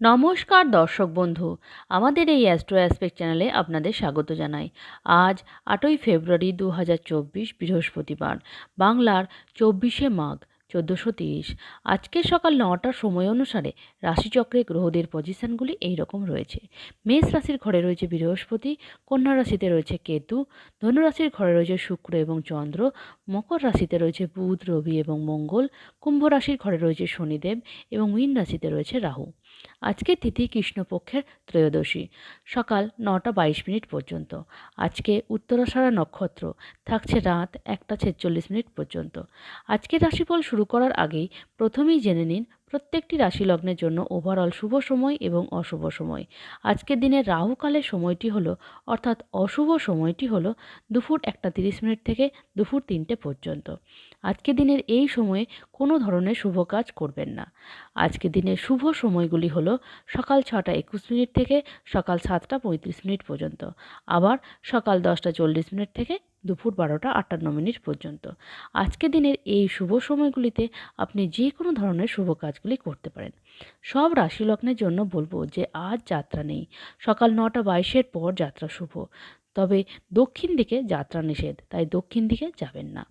নমস্কার দর্শক বন্ধু, আমাদের এই অ্যাস্ট্রো অ্যাসপেক্ট চ্যানেলে আপনাদের স্বাগত জানাই। আজ আটই ফেব্রুয়ারি দু হাজার চব্বিশ বৃহস্পতিবার, বাংলার চব্বিশে মাঘ, চোদ্দোশো তিরিশ। আজকের সকাল নটার সময় অনুসারে রাশিচক্রে গ্রহদের পজিশনগুলি এই রকম রয়েছে। মেষ রাশির ঘরে রয়েছে বৃহস্পতি, কন্যা রাশিতে রয়েছে কেতু ধনুরাশির ঘরে রয়েছে শুক্র এবং চন্দ্র, মকর রাশিতে রয়েছে বুধ, রবি এবং মঙ্গল, কুম্ভ রাশির ঘরে রয়েছে শনিদেব এবং মীন রাশিতে রয়েছে রাহু। আজকে তিথি কৃষ্ণপক্ষের ত্রয়োদশী, সকাল নটা বাইশ মিনিট পর্যন্ত। আজকে উত্তরাসারা নক্ষত্র, থাকছে রাত একটা ছেচল্লিশ মিনিট পর্যন্ত। আজকে রাশিফল শুরু করার আগেই প্রথমেই জেনে নিন প্রত্যেকটি রাশি লগ্নের জন্য ওভারঅল শুভ সময় এবং অশুভ সময়। আজকের দিনের রাহুকালের সময়টি হলো, অর্থাৎ অশুভ সময়টি হলো দুপুর একটা তিরিশ মিনিট থেকে দুপুর তিনটে পর্যন্ত। আজকে দিনের এই সময়ে কোনো ধরনের শুভ কাজ করবেন না। আজকে দিনের শুভ সময়গুলি হলো সকাল ছটা একুশ মিনিট থেকে সকাল সাতটা পঁয়ত্রিশ মিনিট পর্যন্ত। আবার সকাল দশটা চল্লিশ মিনিট থেকে দুপুর বারোটা আটান্ন মিনিট পর্যন্ত। আজকে দিনের এই শুভ সময়গুলিতে আপনি যে কোনো ধরনের শুভ কাজগুলি করতে পারেন। সব রাশি লগ্নের জন্য বলব যে আজ যাত্রা নেই। সকাল নটা বাইশের পর যাত্রা শুভ। তবে দক্ষিণ দিকে যাত্রা নিষেধ, তাই দক্ষিণ দিকে যাবেন না।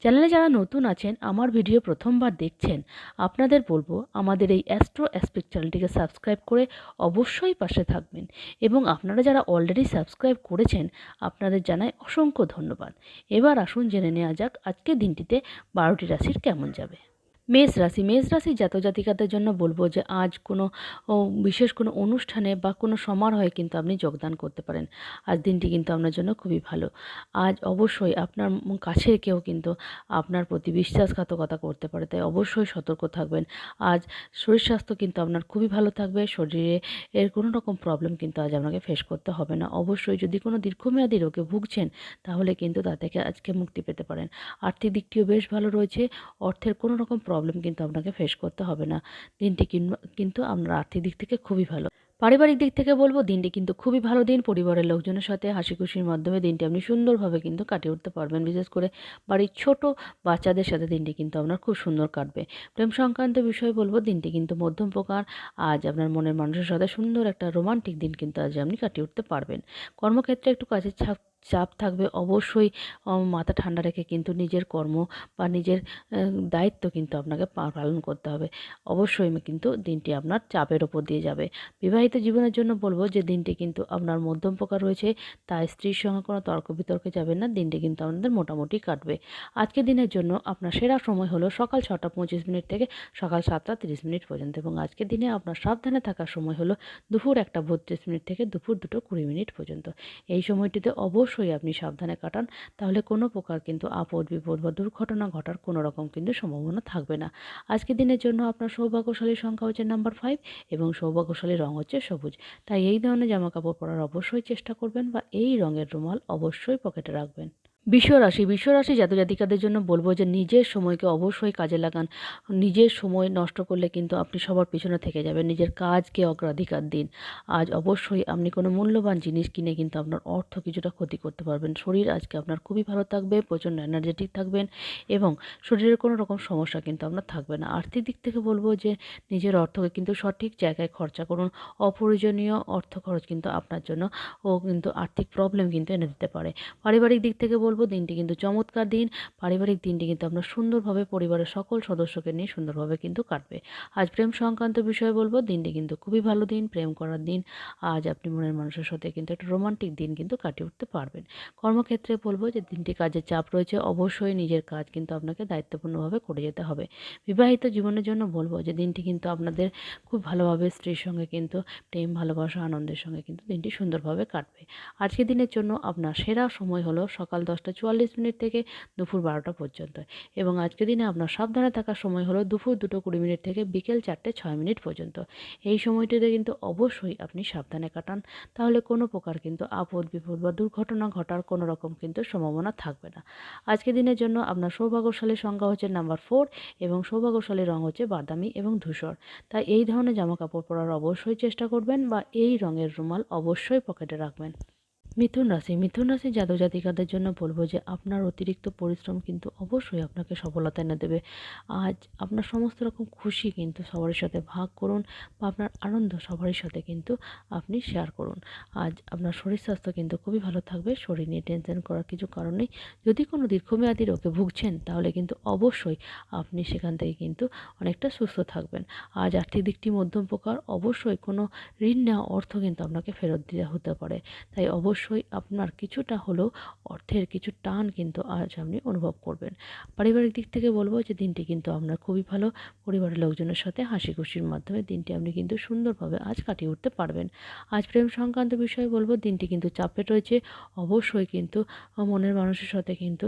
চ্যানেলে যারা নতুন আছেন, আমার ভিডিও প্রথমবার দেখছেন, আপনাদের বলব আমাদের এই অ্যাস্ট্রো অ্যাসপেক্ট চ্যানেলটিকে সাবস্ক্রাইব করে অবশ্যই পাশে থাকবেন এবং আপনারা যারা অলরেডি সাবস্ক্রাইব করেছেন, আপনাদের জানাই অসংখ্য ধন্যবাদ। এবার আসুন জেনে নেওয়া যাক আজকের দিনটিতে বারোটি রাশির কেমন যাবে। মেষ রাশি মেষ রাশি জাতক জাতিকাদের জন্য বলব যে, আজ কোনো বিশেষ কোনো অনুষ্ঠানে বা কোনো সমারোহে কিন্তু আপনি যোগদান করতে পারেন। আজ দিনটি কিন্তু আপনার জন্য খুবই ভালো। আজ অবশ্যই আপনার কাছের কেউ কিন্তু আপনার প্রতি বিশ্বাসঘাতকতা করতে পারে, তাই অবশ্যই সতর্ক থাকবেন। আজ শরীর স্বাস্থ্য কিন্তু আপনার খুবই ভালো থাকবে, শরীরে এর কোনো রকম প্রবলেম কিন্তু আজ আপনাকে ফেস করতে হবে না। অবশ্যই যদি কোনো দীর্ঘমেয়াদী রোগে ভুগছেন, তাহলে কিন্তু তা থেকে আজকে মুক্তি পেতে পারেন। আর্থিক দিকটিও বেশ ভালো রয়েছে, অর্থের কোনো রকম প্রবলেম কিন্তু আপনাকে ফেস করতে হবে না। দিনটি কিন্তু আপনার আর্থিক দিক থেকে খুবই ভালো। পারিবারিক দিক থেকে বলব, দিনটি কিন্তু খুবই ভালো দিন। পরিবারের লোকজনের সাথে হাসি খুশির মাধ্যমে দিনটি আপনি সুন্দরভাবে কিন্তু কাটিয়ে উঠতে পারবেন। বিশেষ করে বাড়ির ছোট বাচ্চাদের সাথে দিনটি কিন্তু আপনার খুব সুন্দর কাটবে। প্রেম সংক্রান্ত বিষয়ে বলব, দিনটি কিন্তু মধ্যম প্রকার। আজ আপনার মনের মানুষের সাথে সুন্দর একটা রোমান্টিক দিন কিন্তু আজ আপনি কাটিয়ে উঠতে পারবেন। কর্মক্ষেত্রে একটু কাজের ছাপ চাপ থাকবে অবশ্যই মাথা ঠান্ডা রেখে কিন্তু নিজের কর্ম বা নিজের দায়িত্ব কিন্তু আপনাকে পালন করতে হবে। অবশ্যই কিন্তু দিনটি আপনার চাপের ওপর দিয়ে যাবে। বিবাহিত জীবনের জন্য বলব যে দিনটি কিন্তু আপনার মধ্যম প্রকার রয়েছে তাই স্ত্রীর সঙ্গে কোনো তর্ক বিতর্কে যাবেন না, দিনটি কিন্তু আপনাদের মোটামুটি কাটবে। আজকের দিনের জন্য আপনার সেরা সময় হলো সকাল ছটা পঁচিশ মিনিট থেকে সকাল সাতটা তিরিশ মিনিট পর্যন্ত এবং আজকের দিনে আপনার সাবধানে থাকার সময় হলো দুপুর একটা বত্রিশ মিনিট থেকে দুপুর দুটো কুড়ি মিনিট পর্যন্ত। এই সময়টিতে অবশ্যই আপনি সাবধানে কাটান। তাহলে কোনো প্রকার কিন্তু আপদ বিপদ বা দুর্ঘটনা ঘটার কোনো রকম কিন্তু সম্ভাবনা থাকবে না। আজকের দিনের জন্য আপনার সৌভাগ্যশালী সংখ্যা হচ্ছে নাম্বার ফাইভ এবং সৌভাগ্যশালী রং হচ্ছে সবুজ। তাই এই ধরনের জামাকাপড় পরার অবশ্যই চেষ্টা করবেন বা এই রঙের রুমাল অবশ্যই পকেটে রাখবেন। বিশ্বরাশি বিশ্বরাশি জাতজাতিকাদের জন্য বলব যে নিজের সময়কে অবশ্যই কাজে লাগান। নিজের সময় নষ্ট করলে কিন্তু আপনি সবার পিছনে থেকে যাবেন। নিজের কাজকে অগ্রাধিকার দিন। আজ অবশ্যই আপনি কোনো মূল্যবান জিনিস কিনে কিন্তু আপনার অর্থ কিছুটা ক্ষতি করতে পারবেন। শরীর আজকে আপনার খুবই ভালো থাকবে, প্রচণ্ড এনার্জেটিক থাকবেন এবং শরীরের কোনো রকম সমস্যা কিন্তু আপনার থাকবে না। আর্থিক দিক থেকে বলব যে নিজের অর্থকে কিন্তু সঠিক জায়গায় খরচা করুন। অপ্রয়োজনীয় অর্থ খরচ কিন্তু আপনার জন্য ও কিন্তু আর্থিক প্রবলেম কিন্তু এনে দিতে পারে। পারিবারিক দিক থেকে বলব দিনটি কিন্তু চমৎকার দিন। পারিবারিক দিনটি কিন্তু আপনার সুন্দরভাবে পরিবারের সকল সদস্যকে নিয়ে সুন্দরভাবে কিন্তু কাটবে। আজ প্রেম সংক্রান্ত বিষয়ে বলব, দিনটি কিন্তু খুবই ভালো দিন, প্রেম করার দিন। আজ আপনি মনের মানুষের সাথে কিন্তু একটা রোমান্টিক দিন কিন্তু কাটিয়ে উঠতে পারবেন। কর্মক্ষেত্রে বলব যে দিনটি কাজের চাপ রয়েছে, অবশ্যই নিজের কাজ কিন্তু আপনাকে দায়িত্বপূর্ণভাবে করে যেতে হবে। বিবাহিত জীবনের জন্য বলব যে দিনটি কিন্তু আপনাদের খুব ভালোভাবে স্ত্রীর সঙ্গে কিন্তু প্রেম, ভালোবাসা, আনন্দের সঙ্গে কিন্তু দিনটি সুন্দরভাবে কাটবে। আজকের দিনের জন্য আপনার সেরা সময় হলো সকাল দশটা চুয়াল্লিশ মিনিট থেকে দুপুর বারোটা পর্যন্ত। এবং আজকের দিনে আপনার সাবধানে থাকার সময় হলো দুপুর দুটো কুড়ি মিনিট থেকে বিকেল চারটে ছয় মিনিট পর্যন্ত। এই সময়টিতে কিন্তু অবশ্যই আপনি সাবধানে কাটান। তাহলে কোনো প্রকার কিন্তু আপদ বিপদ বা দুর্ঘটনা ঘটার কোনো রকম কিন্তু সম্ভাবনা থাকবে না। আজকের দিনের জন্য আপনার সৌভাগ্যশালী সংখ্যা হচ্ছে নাম্বার ফোর এবং সৌভাগ্যশালী রং হচ্ছে বাদামি এবং ধূসর। তাই এই ধরনের জামা কাপড় পরার অবশ্যই চেষ্টা করবেন বা এই রঙের রুমাল অবশ্যই পকেটে রাখবেন। মিথুন রাশি মিথুন রাশি জাতক জাতিকাদের জন্য বলব যে আপনার অতিরিক্ত পরিশ্রম কিন্তু অবশ্যই আপনাকে সফলতা এনে দেবে। আজ আপনার সমস্ত রকম খুশি কিন্তু সবার সাথে ভাগ করুন বা আপনার আনন্দ সবারই সাথে কিন্তু আপনি শেয়ার করুন। আজ আপনার শরীর স্বাস্থ্য কিন্তু খুবই ভালো থাকবে, শরীর নিয়ে টেনশন করার কিছু কারণ নেই। যদি কোনো দীর্ঘমেয়াদী রোগে ভুগছেন, তাহলে কিন্তু অবশ্যই আপনি সেখান থেকে কিন্তু অনেকটা সুস্থ থাকবেন। আজ আর্থিক দিকটি মধ্যম প্রকার, অবশ্যই কোনো ঋণ নেওয়া অর্থ কিন্তু আপনাকে ফেরত দিতে হতে পারে। তাই অবশ্যই আপনার কিছুটা হলেও অর্থের কিছু টান কিন্তু আজ আপনি অনুভব করবেন। পারিবারিক দিক থেকে বলব যে দিনটি কিন্তু আপনার খুবই ভালো। পরিবারের লোকজনের সাথে হাসি খুশির মাধ্যমে দিনটি আপনি কিন্তু সুন্দরভাবে আজ কাটিয়ে উঠতে পারবেন। আজ প্রেম সংক্রান্ত বিষয়ে বলব, দিনটি কিন্তু চাপে রয়েছে। অবশ্যই কিন্তু মনের মানুষের সাথে কিন্তু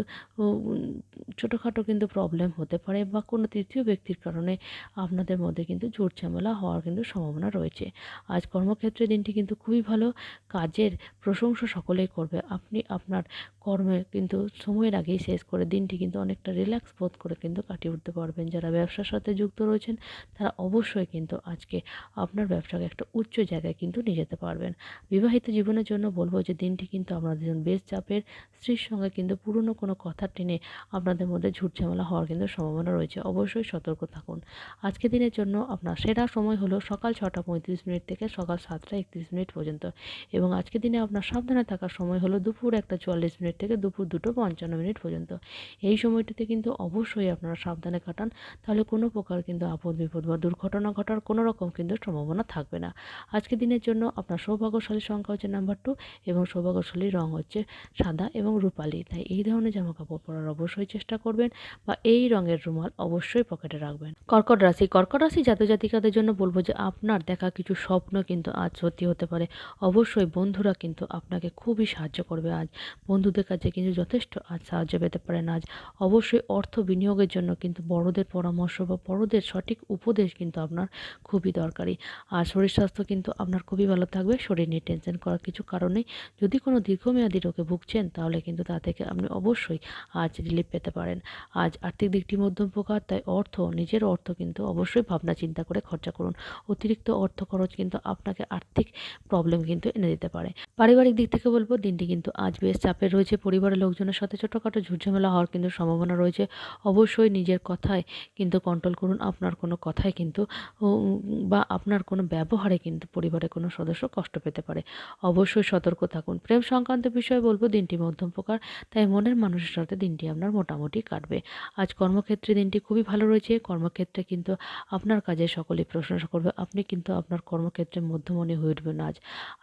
ছোটোখাটো কিন্তু প্রবলেম হতে পারে বা কোনো তৃতীয় ব্যক্তির কারণে আপনাদের মধ্যে কিন্তু ঝুট ঝামেলা হওয়ার কিন্তু সম্ভাবনা রয়েছে। আজ কর্মক্ষেত্রে দিনটি কিন্তু খুবই ভালো। কাজের প্রশংসা সকলেই করবে। আপনি আপনার কর্মে কিন্তু সময়ের আগেই শেষ করে দিনটি কিন্তু অনেকটা রিল্যাক্স বোধ করে কিন্তু কাটিয়ে উঠতে পারবেন। যারা ব্যবসার সাথে যুক্ত রয়েছেন, তারা অবশ্যই কিন্তু আজকে আপনার ব্যবসাকে একটা উচ্চ জায়গায় কিন্তু নিয়ে যেতে পারবেন। বিবাহিত জীবনের জন্য বলব যে দিনটি কিন্তু আপনাদের জন্য বেশ চাপের স্ত্রীর সঙ্গে কিন্তু পুরনো কোনো কথা টেনে আপনাদের মধ্যে ঝুট ঝামেলা হওয়ার কিন্তু সম্ভাবনা রয়েছে। অবশ্যই সতর্ক থাকুন। আজকে দিনের জন্য আপনার সেরা সময় হলো সকাল ছটা পঁয়ত্রিশ মিনিট থেকে সকাল সাতটা একত্রিশ মিনিট পর্যন্ত। এবং আজকে দিনে আপনার সাবধানে থাকার সময় হলো দুপুর একটা চুয়াল্লিশ মিনিট থেকে দুপুর দুটো পঞ্চান্ন মিনিট পর্যন্ত। এই সময়টিতে কিন্তু অবশ্যই আপনারা সাবধানে কাটান, তাহলে কোনো প্রকার কিন্তু আপদ বিপদ বা দুর্ঘটনা ঘটার কোনো রকম কিন্তু সম্ভাবনা থাকবে না। আজকে দিনের জন্য আপনার সৌভাগ্যশালী সংখ্যা হচ্ছে নাম্বার টু এবং সৌভাগ্যশালী রং হচ্ছে সাদা এবং রূপালি। তাই এই ধরনের জামা কাপড় পরার অবশ্যই চেষ্টা করবেন বা এই রঙের রুমাল অবশ্যই পকেটে রাখবেন। কর্কট রাশি কর্কট রাশি জাতক জাতিকাদের জন্য বলব যে আপনার দেখা কিছু স্বপ্ন কিন্তু আজ সত্যি হতে পারে। অবশ্যই বন্ধুরা কিন্তু আপনাকে খুবই সাহায্য করবে আজ। বন্ধুদের কাছে কিন্তু যথেষ্ট আজ সাহায্য পেতে পারেন আজ। অবশ্যই অর্থ বিনিয়োগের জন্য কিন্তু বড়দের পরামর্শ বা বড়দের সঠিক উপদেশ কিন্তু আপনার খুবই দরকারি। আর শরীর স্বাস্থ্য কিন্তু আপনার খুবই ভালো থাকবে, শরীর নিয়ে টেনশন করার কিছু কারণেই যদি কোনো দীর্ঘমেয়াদী রোগে ভুগছেন, তাহলে কিন্তু তা থেকে আপনি অবশ্যই আজ রিলিফ পেতে পারেন। আজ আর্থিক দিকটি মধ্যম প্রকার তাই অর্থ, নিজের অর্থ কিন্তু অবশ্যই ভাবনা চিন্তা করে খরচা করুন। অতিরিক্ত অর্থ খরচ কিন্তু আপনাকে আর্থিক প্রবলেম কিন্তু এনে দিতে পারে। পারিবারিক দিক থেকে বলব, দিনটি কিন্তু আজ বেশ চাপে রয়েছে। পরিবারের লোকজনের সাথে ছোটোখাটো ঝুটঝামেলা হওয়ার কিন্তু সম্ভাবনা রয়েছে। অবশ্যই নিজের কথায় কিন্তু কন্ট্রোল করুন। আপনার কোনো কথায় কিন্তু বা আপনার কোনো ব্যবহারে কিন্তু পরিবারের কোনো সদস্য কষ্ট পেতে পারে। অবশ্যই সতর্ক থাকুন। প্রেম সংক্রান্ত বিষয়ে বলব, দিনটি মধ্যম প্রকার, তাই মনের মানুষের সাথে দিনটি আপনার মোটামুটি কাটবে। আজ কর্মক্ষেত্রে দিনটি খুবই ভালো রয়েছে। কর্মক্ষেত্রে কিন্তু আপনার কাজে সকলেই প্রশংসা করবে। আপনি কিন্তু আপনার কর্মক্ষেত্রে মধ্যমণি হয়ে উঠবেন আজ।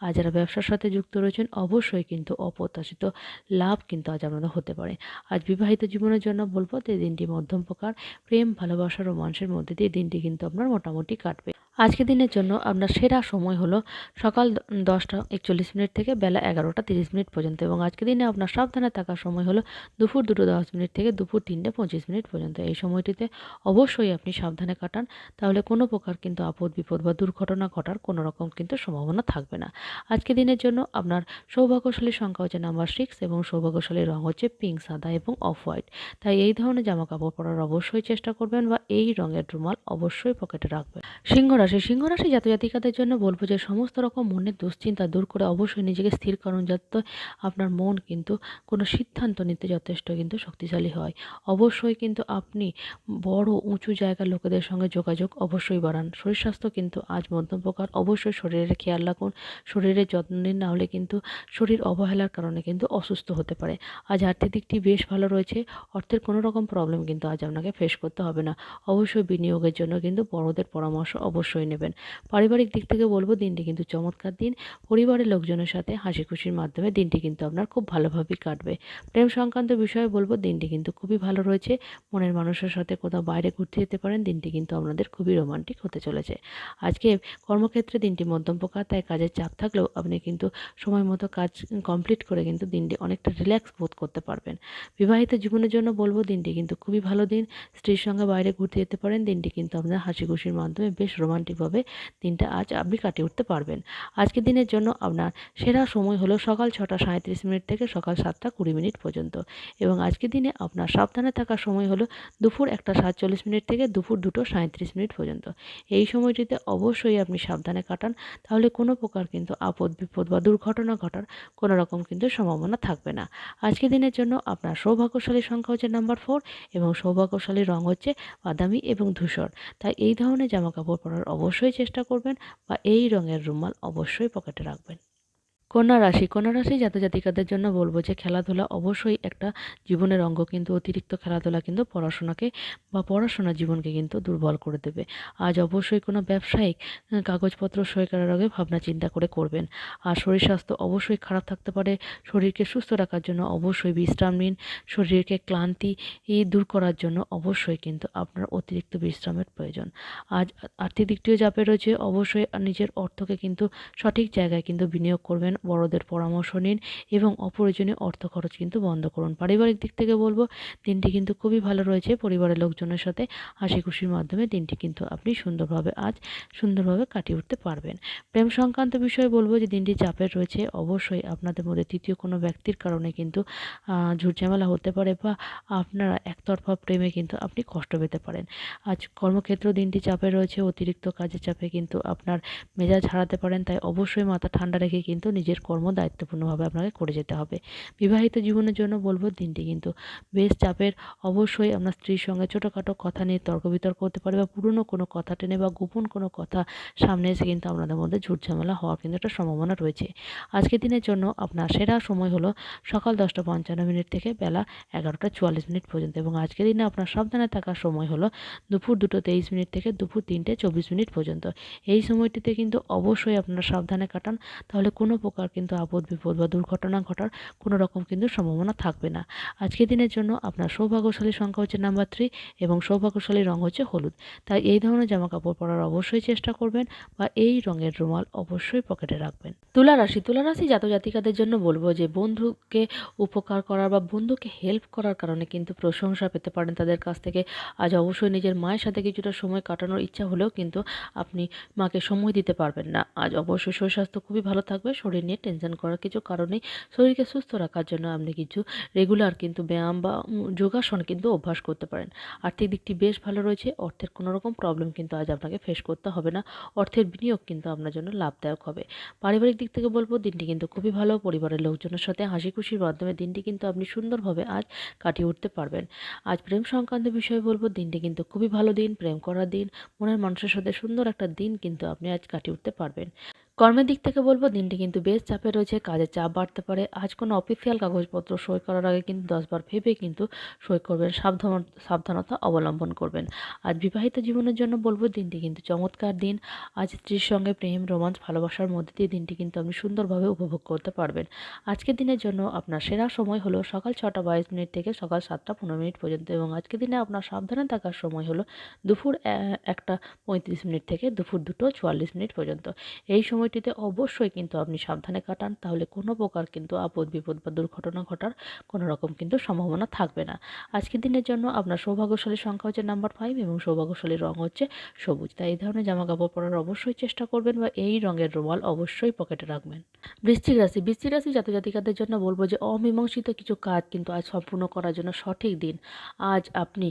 আর যারা ব্যবসার সাথে যুক্ত রয়েছেন অবশ্যই কিন্তু অপ্রত্যাশিত লাভ কিন্তু আজ আপনাদের হতে পারে। আজ বিবাহিত জীবনের জন্য বলব যে দিনটি মধ্যম প্রকার, প্রেম ভালোবাসা রোমাঞ্চের মধ্যে দিয়ে দিনটি কিন্তু আপনার মোটামুটি কাটবে। আজকে দিনের জন্য আপনার সেরা সময় হলো সকাল দশটা একচল্লিশ মিনিট থেকে বেলা এগারোটা তিরিশ মিনিট পর্যন্ত এবং আজকে দিনে আপনার সাবধানে থাকার সময় হলো দুপুর দুটো দশ মিনিট থেকে দুপুর তিনটে পঁচিশ মিনিট পর্যন্ত। এই সময়টিতে অবশ্যই আপনি সাবধানে কাটান, তাহলে কোনো প্রকার কিন্তু আপদ বিপদ বা দুর্ঘটনা ঘটার কোনো রকম কিন্তু সম্ভাবনা থাকবে না। আজকের দিনের জন্য আপনার সৌভাগ্যশালী সংখ্যা হচ্ছে নাম্বার সিক্স এবং সৌভাগ্যশালী রং হচ্ছে পিঙ্ক সাদা এবং অফ হোয়াইট তাই এই ধরনের জামা কাপড় পরার অবশ্যই চেষ্টা করবেন বা এই রঙের রুমাল অবশ্যই পকেটে রাখবেন। সিংহ রাশি সিংহ রাশি জাতজাতিকাদের জন্য বলব যে সমস্ত রকম মনের দুশ্চিন্তা দূর করে অবশ্যই নিজেকে স্থির করুন যাতে আপনার মন কিন্তু কোনো সিদ্ধান্ত নিতে যথেষ্ট কিন্তু শক্তিশালী হয়। অবশ্যই কিন্তু আপনি বড় উঁচু জায়গার লোকেদের সঙ্গে যোগাযোগ অবশ্যই বাড়ান। শরীর স্বাস্থ্য কিন্তু আজ মধ্যম প্রকার। অবশ্যই শরীরের খেয়াল রাখুন। শরীরের যত্ন নিন, না হলে কিন্তু শরীর অবহেলার কারণে কিন্তু অসুস্থ হতে পারে। আজ আর্থিক দিকটি বেশ ভালো রয়েছে। অর্থের কোনো রকম প্রবলেম কিন্তু আজ আপনাকে ফেস করতে হবে না। অবশ্যই বিনিয়োগের জন্য কিন্তু বড়দের পরামর্শ অবশ্যই নেবেন। পারিবারিক দিক থেকে বলব, দিনটি কিন্তু চমৎকার দিন। পরিবারের লোকজনের সাথে হাসি খুশির মাধ্যমে দিনটি কিন্তু আপনার খুব ভালোভাবেই কাটবে। প্রেম সংক্রান্ত বিষয়ে বলব, দিনটি কিন্তু খুবই ভালো রয়েছে। মনের মানুষের সাথে কোথাও বাইরে ঘুরতে যেতে পারেন, দিনটি কিন্তু আপনাদের খুবই রোমান্টিক হতে চলেছে। আজকে কর্মক্ষেত্রে দিনটি মধ্যম প্রকার তাই কাজের চাপ থাকলেও আপনি কিন্তু সময় মতো কাজ কমপ্লিট করে কিন্তু দিনটি অনেকটা রিল্যাক্স বোধ করতে পারবেন। বিবাহিত জীবনের জন্য বলব, দিনটি কিন্তু খুবই ভালো দিন। স্ত্রীর সঙ্গে বাইরে ঘুরতে যেতে পারেন, দিনটি কিন্তু আপনার হাসি খুশির মাধ্যমে বেশ রোমান্টিক রোমান্টিকভাবে দিনটা আজ আপনি কাটিয়ে উঠতে পারবেন। আজকের দিনের জন্য আপনার সেরা সময় হলো সকাল ছটা সাঁত্রিশ মিনিট থেকে সকাল সাতটা কুড়ি মিনিট পর্যন্ত। এবং আজকের দিনে আপনার সাবধানে থাকার সময় হলো দুপুর একটা সাতচল্লিশ মিনিট থেকে দুপুর দুটো সাঁত্রিশ মিনিট পর্যন্ত। এই সময়টিতে অবশ্যই আপনি সাবধানে কাটান, তাহলে কোনো প্রকার কিন্তু আপদ বিপদ বা দুর্ঘটনা ঘটার কোনো রকম কিন্তু সম্ভাবনা থাকবে না। আজকের দিনের জন্য আপনার সৌভাগ্যশালী সংখ্যা হচ্ছে নাম্বার ফোর এবং সৌভাগ্যশালী রং হচ্ছে বাদামি এবং ধূসর। তাই এই ধরনের জামা কাপড় পরার অবশ্যই চেষ্টা করবেন বা এই রঙের রুমাল অবশ্যই পকেটে রাখবেন। কন্যা রাশি কন্যা রাশি জাতজাতিকাদের জন্য বলব যে খেলাধুলা অবশ্যই একটা জীবনের অঙ্গ কিন্তু অতিরিক্ত খেলাধুলা কিন্তু পড়াশোনাকে বা পড়াশোনা জীবনকে কিন্তু দুর্বল করে দেবে। আজ অবশ্যই কোনো ব্যবসায়িক কাগজপত্র সই করার আগে ভাবনা চিন্তা করে করবেন। আর শরীর স্বাস্থ্য অবশ্যই খারাপ থাকতে পারে। শরীরকে সুস্থ রাখার জন্য অবশ্যই বিশ্রাম নিন। শরীরকে ক্লান্তি দূর করার জন্য অবশ্যই কিন্তু আপনার অতিরিক্ত বিশ্রামের প্রয়োজন। আজ আর্থিক দিকটিও চাপে রয়েছে। অবশ্যই নিজের অর্থকে কিন্তু সঠিক জায়গায় কিন্তু বিনিয়োগ করবেন। বড়দের পরামর্শ নিন এবং অপ্রয়োজনীয় অর্থ খরচ কিন্তু বন্ধ করুন। পারিবারিক দিক থেকে বলব, দিনটি কিন্তু খুবই ভালো রয়েছে। পরিবারের লোকজনের সাথে হাসি খুশির মাধ্যমে দিনটি কিন্তু আপনি সুন্দরভাবে, আজ সুন্দরভাবে কাটিয়ে উঠতে পারবেন। প্রেম সংক্রান্ত বিষয়ে বলব যে দিনটি চাপের রয়েছে। অবশ্যই আপনাদের মধ্যে তৃতীয় কোনো ব্যক্তির কারণে কিন্তু ঝুটঝামেলা হতে পারে বা আপনারা একতরফা প্রেমে কিন্তু আপনি কষ্ট পেতে পারেন। আজ কর্মক্ষেত্র দিনটি চাপে রয়েছে। অতিরিক্ত কাজের চাপে কিন্তু আপনার মেজাজ হারাতে পারেন। তাই অবশ্যই মাথা ঠান্ডা রেখে কিন্তু নিজের কর্ম দায়িত্বপূর্ণভাবে আপনাকে করে যেতে হবে। বিবাহিত জীবনের জন্য বলব দিনটি কিন্তু বেশ চাপের। অবশ্যই আপনার স্ত্রীর সঙ্গে ছোটোখাটো কথা নিয়ে তর্ক বিতর্ক হতে পারে বা পুরনো কোনো কথা টেনে বা গোপন কোনো কথা সামনে এসে কিন্তু আপনাদের মধ্যে ঝুট ঝামেলা হওয়ার কিন্তু একটা সম্ভাবনা রয়েছে। আজকের দিনের জন্য আপনার সেরা সময় হলো সকাল দশটা পঞ্চান্ন মিনিট থেকে বেলা এগারোটা চুয়াল্লিশ মিনিট পর্যন্ত এবং আজকের দিনে আপনার সাবধানে থাকার সময় হলো দুপুর দুটো তেইশ মিনিট থেকে দুপুর তিনটে চব্বিশ মিনিট পর্যন্ত। এই সময়টিতে কিন্তু অবশ্যই আপনারা সাবধানে কাটান, তাহলে কোনো প্রকার কিন্তু আপদ বিপদ বা দুর্ঘটনা ঘটার কোনো রকম কিন্তু সম্ভাবনা থাকবে না। আজকের দিনের জন্য আপনার সৌভাগ্যশালী সংখ্যা হচ্ছে নাম্বার থ্রি এবং সৌভাগ্যশালী রং হচ্ছে হলুদ। তাই এই ধরনের জামা কাপড় পরার অবশ্যই চেষ্টা করবেন বা এই রঙের রুমাল অবশ্যই পকেটে রাখবেন। তুলা রাশি তুলা রাশি জাতজাতিকাদের জন্য বলব যে বন্ধুকে উপকার করার বা বন্ধুকে হেল্প করার কারণে কিন্তু প্রশংসা পেতে পারেন তাদের কাছ থেকে। আজ অবশ্যই নিজের মায়ের সাথে কিছুটা সময় কাটানোর ইচ্ছা হলেও কিন্তু আপনি মাকে সময় দিতে পারবেন না। আজ অবশ্যই শরীর স্বাস্থ্য খুবই ভালো থাকবে, শরীর নিয়ে টেনশন করার কিছু কারণেই শরীরকে সুস্থ রাখার জন্য আপনি কিছু রেগুলার কিন্তু ব্যায়াম বা যোগাসন কিন্তু অভ্যাস করতে পারেন। আর্থিক দিকটি বেশ ভালো রয়েছে, অর্থের কোনো রকম প্রবলেম কিন্তু আজ আপনাকে ফেস করতে হবে না, অর্থের বিনিয়োগ কিন্তু আপনার জন্য লাভদায়ক হবে। পারিবারিক দিক থেকে বলব, দিনটি কিন্তু খুবই ভালো, পরিবারের লোকজনের সাথে হাসি খুশির মাধ্যমে দিনটি কিন্তু আপনি সুন্দরভাবে আজ কাটিয়ে উঠতে পারবেন। আজ প্রেম সংক্রান্ত বিষয়ে বলব, দিনটি কিন্তু খুবই ভালো দিন, প্রেম করার দিন, মনের মানুষের সাথে সুন্দর একটা দিন কিন্তু আপনি আজ কাটিয়ে উঠতে পারবেন। কর্মের দিক থেকে বলব, দিনটি কিন্তু বেশ চাপে রয়েছে কাজের চাপ বাড়তে পারে। আজ কোনো অফিসিয়াল কাগজপত্র সই করার আগে কিন্তু দশবার ভেবে কিন্তু সই করবেন, সাবধান সাবধানতা অবলম্বন করবেন। আজ বিবাহিত জীবনের জন্য বলব, দিনটি কিন্তু চমৎকার দিন। আজ স্ত্রীর সঙ্গে প্রেম, রোমান্স, ভালোবাসার মধ্যে দিয়ে দিনটি কিন্তু আপনি সুন্দরভাবে উপভোগ করতে পারবেন। আজকের দিনের জন্য আপনার সেরা সময় হলো সকাল ছটা বাইশ মিনিট থেকে সকাল সাতটা পনেরো মিনিট পর্যন্ত এবং আজকের দিনে আপনার সাবধানে থাকার সময় হলো দুপুর একটা পঁয়ত্রিশ মিনিট থেকে দুপুর দুটো চুয়াল্লিশ মিনিট পর্যন্ত। এই সময়টিতে অবশ্যই কিন্তু আপনি সাবধানে কাটান। তাহলে কোনো প্রকার কিন্তু আপদ বিপদ বা দুর্ঘটনা ঘটার কোনো রকম কিন্তু সম্ভাবনা থাকবে না। আজকের দিনের জন্য আপনার সৌভাগ্যশালী সংখ্যা হচ্ছে নাম্বার ফাইভ এবং সৌভাগ্যশালী রং হচ্ছে সবুজ। তাই এই ধরনের জামা কাপড় পরার অবশ্যই চেষ্টা করবেন বা এই রঙের রুমাল অবশ্যই পকেটে রাখবেন। বৃশ্চিক রাশি বৃশ্চিক রাশি জাতক জাতিকাদের জন্য বলব যে অমীমাংসিত কিছু কাজ কিন্তু আজ সম্পূর্ণ করার জন্য সঠিক দিন। আজ আপনি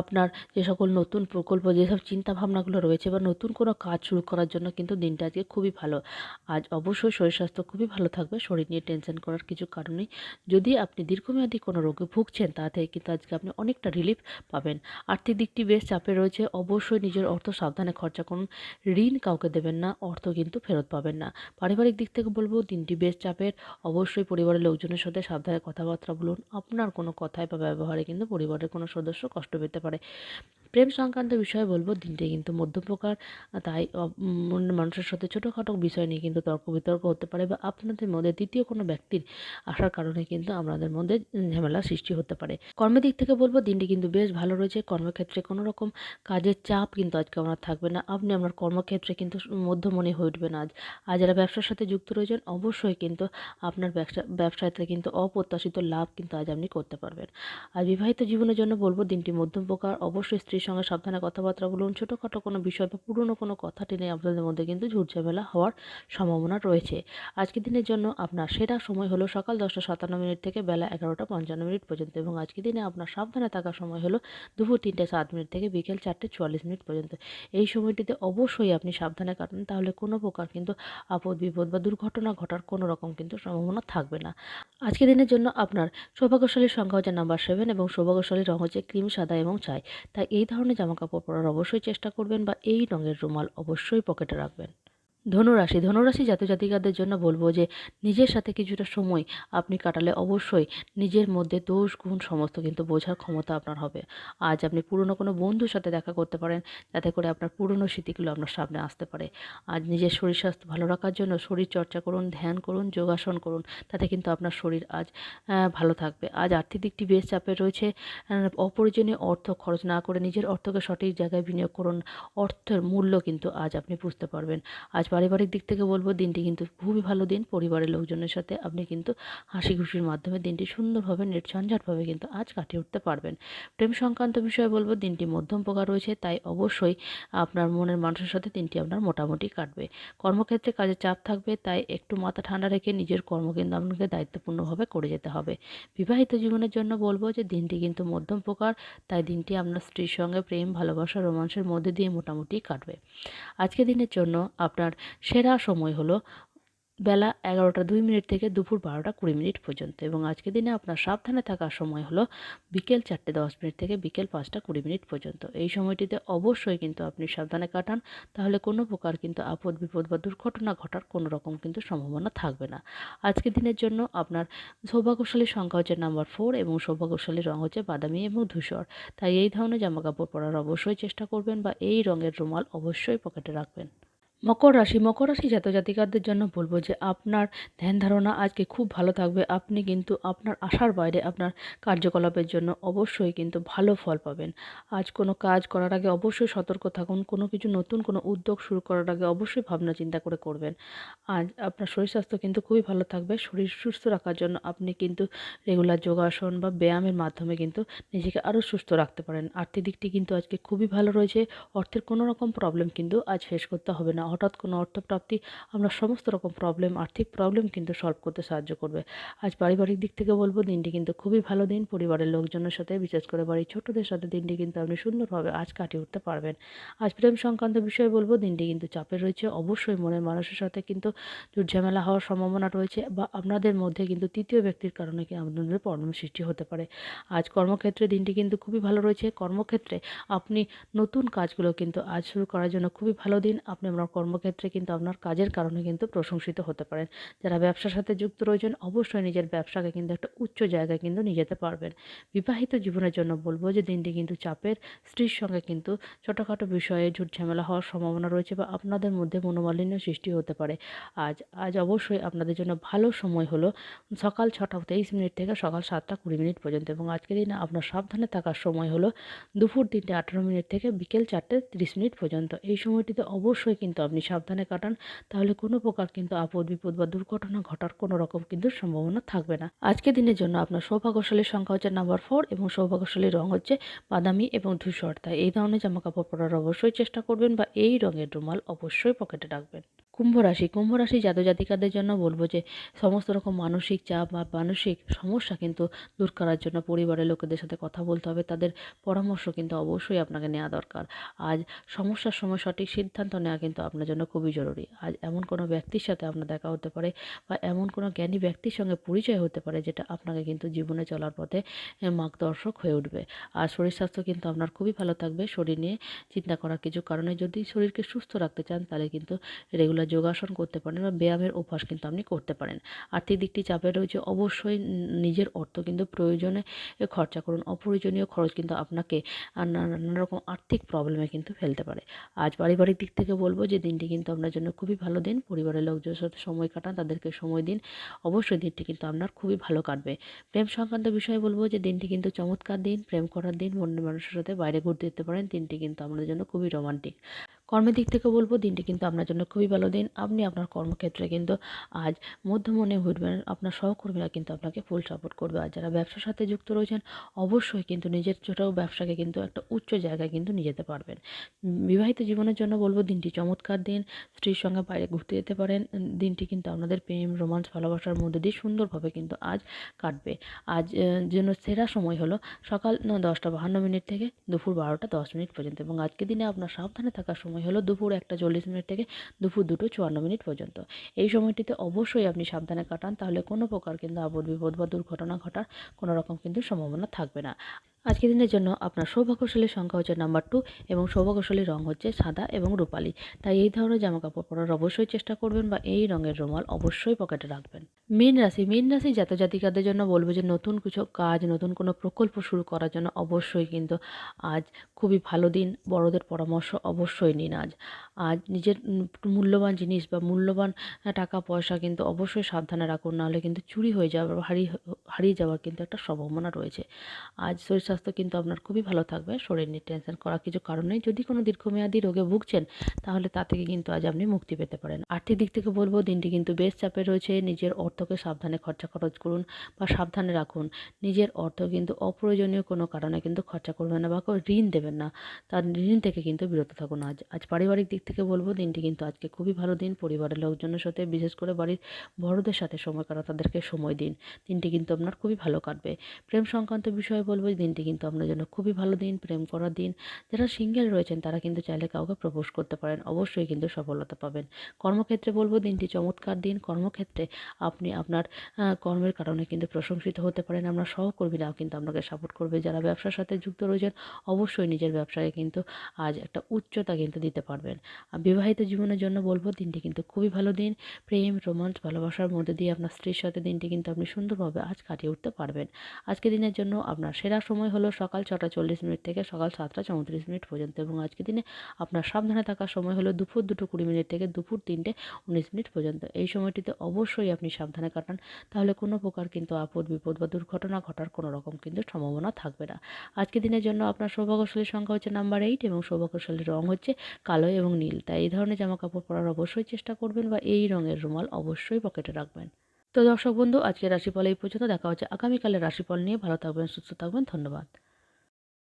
আপনার যে সকল নতুন প্রকল্প, যেসব চিন্তা ভাবনাগুলো রয়েছে বা নতুন কোনো কাজ শুরু করার জন্য কিন্তু দিনটা আজকে খুবই ভালো। আজ অবশ্যই শরীর স্বাস্থ্য খুবই ভালো থাকবে। শরীর নিয়ে টেনশন করার কিছু কারণ যদি আপনি দীর্ঘমেয়াদী কোনো রোগে ভুগছেন, তা থেকে কিন্তু আজকে আপনি অনেকটা রিলিফ পাবেন। আর্থিক দিকটি বেশ চাপে রয়েছে। অবশ্যই নিজের অর্থ সাবধানে খরচা করুন। ঋণ কাউকে দেবেন না, অর্থ কিন্তু ফেরত পাবেন না। পারিবারিক দিক থেকে বলব, দিনটি বেশ চাপের। অবশ্যই পরিবারের লোকজনের সাথে সাবধানে কথাবার্তা বলুন। আপনার কোনো কথায় বা ব্যবহারে কিন্তু পরিবারের কোনো সদস্য কষ্ট পেতে পারে। প্রেম সংক্রান্ত বিষয়ে বলব, দিনটি কিন্তু মধ্যম প্রকার তাই মানুষের সাথে ছোটোখাটো বিষয় নিয়ে কিন্তু তর্ক বিতর্ক হতে পারে বা আপনাদের মধ্যে দ্বিতীয় কোনো ব্যক্তির আসার কারণে কিন্তু আপনাদের মধ্যে ঝামেলা সৃষ্টি হতে পারে। কর্মের দিক থেকে বলব, দিনটি কিন্তু বেশ ভালো রয়েছে। কর্মক্ষেত্রে কোনো রকম কাজের চাপ কিন্তু আজকে আপনার থাকবে না। আপনি আপনার কর্মক্ষেত্রে কিন্তু মধ্যমণি হয়ে উঠবেন আজ। আর যারা ব্যবসার সাথে যুক্ত রয়েছেন, অবশ্যই কিন্তু আপনার ব্যবসা ব্যবসাতে কিন্তু অপ্রত্যাশিত লাভ কিন্তু আজ আপনি করতে পারবেন। আর বিবাহিত জীবনের জন্য বলব, দিনটি মধ্যম প্রকার। অবশ্যই স্ত্রীর স্ত্রীর সঙ্গে সাবধানে কথাবার্তা বলুন, ছোটোখাটো কোনো বিষয় বা পুরনো কোনো কথা টেনে আপনাদের মধ্যে কিন্তু ঝুটঝামেলা হওয়ার সম্ভাবনা রয়েছে। আজকের দিনের জন্য আপনার সেরা সময় হলো সকাল দশটা সাতান্ন মিনিট থেকে বেলা এগারোটা পঞ্চান্ন মিনিট পর্যন্ত এবং আজকের দিনে আপনার সাবধানে থাকার সময় হলো দুপুর তিনটে সাত মিনিট থেকে বিকেল চারটে চুয়াল্লিশ মিনিট পর্যন্ত। এই সময়টিতে অবশ্যই আপনি সাবধানে কাটান, তাহলে কোনো প্রকার কিন্তু আপদ বিপদ বা দুর্ঘটনা ঘটার কোনো রকম কিন্তু সম্ভাবনা থাকবে না। আজকের দিনের জন্য আপনার সৌভাগ্যশালীর সংখ্যা হচ্ছে নাম্বার সেভেন এবং সৌভাগ্যশালীর রং হচ্ছে ক্রিম, সাদা এবং চাই তাই এই ধরনের জামাকাপড় পরার অবশ্যই চেষ্টা করবেন বা এই রঙের রুমাল অবশ্যই পকেটে রাখবেন। ধনুরাশি ধনুরাশি জাতীয় জাতিকাদের জন্য বলব যে নিজের সাথে কিছুটা সময় আপনি কাটালে অবশ্যই নিজের মধ্যে দোষ, গুণ সমস্ত কিন্তু বোঝার ক্ষমতা আপনার হবে। আজ আপনি পুরনো কোনো বন্ধুর সাথে দেখা করতে পারেন, যাতে করে আপনার পুরনো স্মৃতিগুলো আপনার সামনে আসতে পারে। আজ নিজের শরীর স্বাস্থ্য ভালো রাখার জন্য শরীর চর্চা করুন, ধ্যান করুন, যোগাসন করুন, তাতে কিন্তু আপনার শরীর আজ ভালো থাকবে। আজ আর্থিক দিকটি বেশ চাপে রয়েছে অপ্রয়োজনীয় অর্থ খরচ না করে নিজের অর্থকে সঠিক জায়গায় বিনিয়োগ করুন। অর্থের মূল্য কিন্তু আজ আপনি বুঝতে পারবেন। আজ পারিবারিক দিক থেকে বলব, দিনটি কিন্তু খুবই ভালো দিন। পরিবারের লোকজনের সাথে আপনি কিন্তু হাসি খুশির মাধ্যমে দিনটি সুন্দরভাবে, নির্ঝঞ্ঝাটভাবে কিন্তু আজ কাটিয়ে উঠতে পারবেন। প্রেম সংক্রান্ত বিষয়ে বলব, দিনটি মধ্যম প্রকার রয়েছে, তাই অবশ্যই আপনার মনের মানুষের সাথে দিনটি আপনার মোটামুটি কাটবে। কর্মক্ষেত্রে কাজের চাপ থাকবে, তাই একটু মাথা ঠান্ডা রেখে নিজের কর্ম কিন্তু আপনাকে দায়িত্বপূর্ণভাবে করে যেতে হবে। বিবাহিত জীবনের জন্য বলব যে, দিনটি কিন্তু মধ্যম প্রকার তাই দিনটি আপনার স্ত্রীর সঙ্গে প্রেম, ভালোবাসা রোমান্সের মধ্যে দিয়ে মোটামুটি কাটবে। আজকে দিনের জন্য আপনার সেরা সময় হলো বেলা এগারোটা দুই মিনিট থেকে দুপুর বারোটা কুড়ি মিনিট পর্যন্ত। এবং আজকের দিনে আপনার সাবধানে থাকার সময় হলো বিকেল চারটে দশ মিনিট থেকে বিকেল পাঁচটা কুড়ি মিনিট পর্যন্ত। এই সময়টিতে অবশ্যই কিন্তু আপনি সাবধানে কাটান, তাহলে কোনো প্রকার কিন্তু আপদ বিপদ বা দুর্ঘটনা ঘটার কোনো রকম কিন্তু সম্ভাবনা থাকবে না। আজকের দিনের জন্য আপনার সৌভাগ্যশালীর সংখ্যা হচ্ছে নাম্বার ফোর এবং সৌভাগ্যশালীর রং হচ্ছে বাদামি এবং ধূসর। তাই এই ধরনের জামাকাপড় পরার অবশ্যই চেষ্টা করবেন বা এই রঙের রুমাল অবশ্যই পকেটে রাখবেন। মকর রাশি মকর রাশি জাতক জাতিকাদের জন্য বলব যে আপনার ধ্যান ধারণা আজকে খুব ভালো থাকবে। আপনি কিন্তু আপনার আশার বাইরে আপনার কার্যকলাপের জন্য অবশ্যই কিন্তু ভালো ফল পাবেন। আজ কোনো কাজ করার আগে অবশ্যই সতর্ক থাকুন। কোনো কিছু নতুন, কোনো উদ্যোগ শুরু করার আগে অবশ্যই ভাবনা চিন্তা করে করবেন। আজ আপনার শরীর স্বাস্থ্য কিন্তু খুবই ভালো থাকবে। শরীর সুস্থ রাখার জন্য আপনি কিন্তু রেগুলার যোগাসন বা ব্যায়ামের মাধ্যমে কিন্তু নিজেকে আরও সুস্থ রাখতে পারেন। আর্থিক দিকটি কিন্তু আজকে খুবই ভালো রয়েছে। অর্থের কোনো রকম প্রবলেম কিন্তু আজ ফেস করতে হবে না। হঠাৎ কোনো অর্থপ্রাপ্তি, আমরা সমস্ত রকম প্রবলেম আর্থিক প্রবলেম কিন্তু সলভ করতে সাহায্য করবে। আজ পারিবারিক দিক থেকে বলব, দিনটি কিন্তু খুবই ভালো দিন। পরিবারের লোকজনের সাথে, বিশেষ করে বাড়ির ছোটদের সাথে দিনটি কিন্তু আপনি সুন্দরভাবে আজ কাটিয়ে উঠতে পারবেন। আজ প্রেম সংক্রান্ত বিষয়ে বলব, দিনটি কিন্তু চাপে রয়েছে। অবশ্যই মনের মানুষের সাথে কিন্তু ঝামেলা হওয়ার সম্ভাবনা রয়েছে বা আপনাদের মধ্যে কিন্তু তৃতীয় ব্যক্তির কারণে কি আপনাদের প্রবলেম সৃষ্টি হতে পারে। আজ কর্মক্ষেত্রে দিনটি কিন্তু খুবই ভালো রয়েছে। কর্মক্ষেত্রে আপনি নতুন কাজগুলো কিন্তু আজ শুরু করার জন্য খুবই ভালো দিন। আপনি আপনার কর্মক্ষেত্রে কিন্তু আপনার কাজের কারণে কিন্তু প্রশংসিত হতে পারেন। যারা ব্যবসার সাথে যুক্ত রয়েছেন, অবশ্যই নিজের ব্যবসাকে কিন্তু একটা উচ্চ জায়গায় কিন্তু নিয়ে যেতে পারবেন। বিবাহিত জীবনের জন্য বলব যে, দিনটি কিন্তু চাপের। স্ত্রীর সঙ্গে কিন্তু ছোটোখাটো বিষয়ে ঝুট ঝামেলা হওয়ার সম্ভাবনা রয়েছে বা আপনাদের মধ্যে মনোমালিন্য সৃষ্টি হতে পারে। আজ আজ অবশ্যই আপনাদের জন্য ভালো সময় হলো সকাল ছটা তেইশ মিনিট থেকে সকাল সাতটা কুড়ি মিনিট পর্যন্ত এবং আজকের দিনে আপনার সাবধানে থাকার সময় হলো দুপুর তিনটে আঠেরো মিনিট থেকে বিকেল চারটে তিরিশ মিনিট পর্যন্ত। এই সময়টিতে অবশ্যই কিন্তু আপনি সাবধানে কাটান, তাহলে কোনো প্রকার কিন্তু আপদ বিপদ বা দুর্ঘটনা ঘটার কোনো রকম কিন্তু সম্ভাবনা থাকবে না। আজকে দিনের জন্য আপনার সৌভাগ্যশালীর সংখ্যা হচ্ছে নাম্বার ফোর এবং সৌভাগ্যশালীর রং হচ্ছে বাদামি এবং ধূসর। তাই এই ধরনের জামাকাপড় পরার অবশ্যই চেষ্টা করবেন বা এই রঙের রুমাল অবশ্যই পকেটে রাখবেন। কুম্ভ রাশি কুম্ভ রাশি জাতক জাতিকাদের জন্য বলব যে, সমস্ত রকম মানসিক চাপ বা মানসিক সমস্যা কিন্তু দূর করার জন্য পরিবারের লোকেদের সাথে কথা বলতে হবে। তাদের পরামর্শ কিন্তু অবশ্যই আপনাকে নেওয়া দরকার। আজ সমস্যার সময় সঠিক সিদ্ধান্ত নেওয়া কিন্তু আপনার জন্য খুবই জরুরি। আজ এমন কোনো ব্যক্তির সাথে আপনার দেখা হতে পারে বা এমন কোনো জ্ঞানী ব্যক্তির সঙ্গে পরিচয় হতে পারে যেটা আপনাকে কিন্তু জীবনে চলার পথে মার্গদর্শক হয়ে উঠবে। আর শরীর স্বাস্থ্য কিন্তু আপনার খুবই ভালো থাকবে। শরীর নিয়ে চিন্তা করার কিছু কারণে যদি শরীরকে সুস্থ রাখতে চান তাহলে কিন্তু রেগুলার যোগাসন করতে পারেন বা ব্যায়ামের অভ্যাস কিন্তু আপনি করতে পারেন। আর্থিক দিকটি চাপে রয়েছে, অবশ্যই নিজের অর্থ কিন্তু প্রয়োজনে খরচা করুন। অপ্রয়োজনীয় খরচ কিন্তু আপনাকে নানা রকম আর্থিক প্রবলেমে কিন্তু ফেলতে পারে। আজ পারিবারিক দিক থেকে বলব যে, দিনটি কিন্তু আপনার জন্য খুবই ভালো দিন। পরিবারের লোকজনের সাথে সময় কাটান, তাদেরকে সময় দিন। অবশ্যই দিনটি কিন্তু আপনার খুবই ভালো কাটবে। প্রেম সংক্রান্ত বিষয়ে বলব যে, দিনটি কিন্তু চমৎকার দিন। প্রেম করার দিন মনের মানুষের সাথে বাইরে ঘুরতে যেতে পারেন। দিনটি কিন্তু আপনাদের জন্য খুবই রোমান্টিক কর্মের দিক থেকে বলব, দিনটি কিন্তু আপনার জন্য খুবই ভালো দিন। আপনি আপনার কর্মক্ষেত্রে কিন্তু আজ মধ্যমনে উঠবেন আপনার সহকর্মীরা কিন্তু আপনাকে ফুল সাপোর্ট করবে। আর যারা ব্যবসার সাথে যুক্ত রয়েছেন, অবশ্যই কিন্তু নিজের ছোটো ব্যবসাকে কিন্তু একটা উচ্চ জায়গায় কিন্তু নিয়ে যেতে পারবেন। বিবাহিত জীবনের জন্য বলব, দিনটি চমৎকার দিন। স্ত্রীর সঙ্গে বাইরে ঘুরতে যেতে পারেন। দিনটি কিন্তু আপনাদের প্রেম, রোমান্স, ভালোবাসার মধ্যে দিয়ে সুন্দরভাবে কিন্তু আজ কাটবে। আজ জন্য সেরা সময় হলো সকাল দশটা বাহান্ন মিনিট থেকে দুপুর বারোটা দশ মিনিট পর্যন্ত। এবং আজকের দিনে আপনার সাবধানে থাকার সময় হলো দুপুর একটা চল্লিশ মিনিট থেকে দুপুর দুটো চুয়ান্ন মিনিট পর্যন্ত। এই সময়টিতে অবশ্যই আপনি সাবধানে কাটান, তাহলে কোনো প্রকার কিন্তু আপদ বিপদ বা দুর্ঘটনা ঘটার কোনো রকম কিন্তু সম্ভাবনা থাকবে না। আজকের দিনের জন্য আপনার সৌভাগ্যশালীর সংখ্যা হচ্ছে নাম্বার টু এবং সৌভাগ্যশালীর রং হচ্ছে সাদা এবং রূপালি। তাই এই ধরনের জামা কাপড় পরার অবশ্যই চেষ্টা করবেন বা এই রঙের রুমাল অবশ্যই পকেটে রাখবেন। মীন রাশি মীন রাশি জাত জাতিকাদের জন্য বলব যে নতুন কিছু কাজ, নতুন কোনো প্রকল্প শুরু করার জন্য অবশ্যই কিন্তু আজ খুবই ভালো দিন। বড়দের পরামর্শ অবশ্যই নিন আজ। আজ নিজের মূল্যবান জিনিস বা মূল্যবান টাকা, পয়সা কিন্তু অবশ্যই সাবধানে রাখুন, নাহলে কিন্তু চুরি হয়ে যাওয়ার হারিয়ে হারিয়ে যাওয়ার কিন্তু একটা সম্ভাবনা রয়েছে। আজ শরীর স্বাস্থ্য কিন্তু আপনার খুবই ভালো থাকবে, শরীর নিয়ে টেনশন করার কিছু কারণ যদি কোনো দীর্ঘমেয়াদী রোগে ভুগছেন, তাহলে তা থেকে কিন্তু আজ আপনি মুক্তি পেতে পারেন। আর্থিক দিক থেকে বলব, দিনটি কিন্তু বেশ চাপে রয়েছে। নিজের অর্থকে সাবধানে খরচা খরচ করুন বা সাবধানে রাখুন। নিজের অর্থ কিন্তু অপ্রয়োজনীয় কোনো কারণে কিন্তু খরচা করবেন না বা ঋণ দেবেন না। তার ঋণ থেকে কিন্তু বিরত থাকুন আজ। আজ পারিবারিক দিক থেকে বলব দিনটি কিন্তু আজকে খুবই ভালো দিন। পরিবারের লোকজনের সাথে, বিশেষ করে বাড়ির বড়দের সাথে সময় কাটা তাদেরকে সময় দিন। দিনটি কিন্তু আপনার খুবই ভালো কাটবে। প্রেম সংক্রান্ত বিষয়ে বলব, দিনটি কিন্তু আপনার জন্য খুবই ভালো দিন, প্রেম করার দিন। যারা সিঙ্গেল রয়েছেন, তারা কিন্তু চাইলে কাউকে প্রপোজ করতে পারেন, অবশ্যই কিন্তু সফলতা পাবেন। কর্মক্ষেত্রে বলব, দিনটি চমৎকার দিন। কর্মক্ষেত্রে আপনি আপনার কর্মের কারণে কিন্তু প্রশংসিত হতে পারেন। আপনার সহকর্মীরাও কিন্তু আপনাকে সাপোর্ট করবে। যারা ব্যবসার সাথে যুক্ত রয়েছেন, অবশ্যই নিজের ব্যবসায় কিন্তু আজ একটা উচ্চতা কিন্তু দিতে পারবেন। বিবাহিত জীবনের জন্য বলব দিনটি কিন্তু খুবই ভালো দিন। প্রেম, রোমান্স, ভালোবাসার মধ্যে দিয়ে আপনার স্ত্রীর সাথে দিনটি কিন্তু আপনি সুন্দরভাবে আজ কাটিয়ে উঠতে পারবেন। আজকে দিনের জন্য আপনার সেরা সময় হলো সকাল ছটা চল্লিশ মিনিট থেকে সকাল সাতটা চৌত্রিশ মিনিট পর্যন্ত এবং আজকে দিনে আপনার সাবধানে থাকার সময় হলো দুপুর দুটো কুড়ি মিনিট থেকে দুপুর তিনটে উনিশ মিনিট পর্যন্ত। এই সময়টিতে অবশ্যই আপনি সাবধানে কাটান, তাহলে কোনো প্রকার কিন্তু আপদ বিপদ বা দুর্ঘটনা ঘটার কোনো রকম কিন্তু সম্ভাবনা থাকবে না। আজকে দিনের জন্য আপনার সৌভাগ্যশালীর সংখ্যা হচ্ছে নাম্বার এইট এবং সৌভাগ্যশালীর রং হচ্ছে কালো এবং নীল। তাই এই ধরনের জামা কাপড় পরার অবশ্যই চেষ্টা করবেন বা এই রঙের রুমাল অবশ্যই পকেটে রাখবেন। তো দর্শক বন্ধু, আজকের রাশিফল এই পর্যন্ত। দেখা হচ্ছে আগামীকালের রাশিফল নিয়ে। ভালো থাকবেন, সুস্থ থাকবেন। ধন্যবাদ।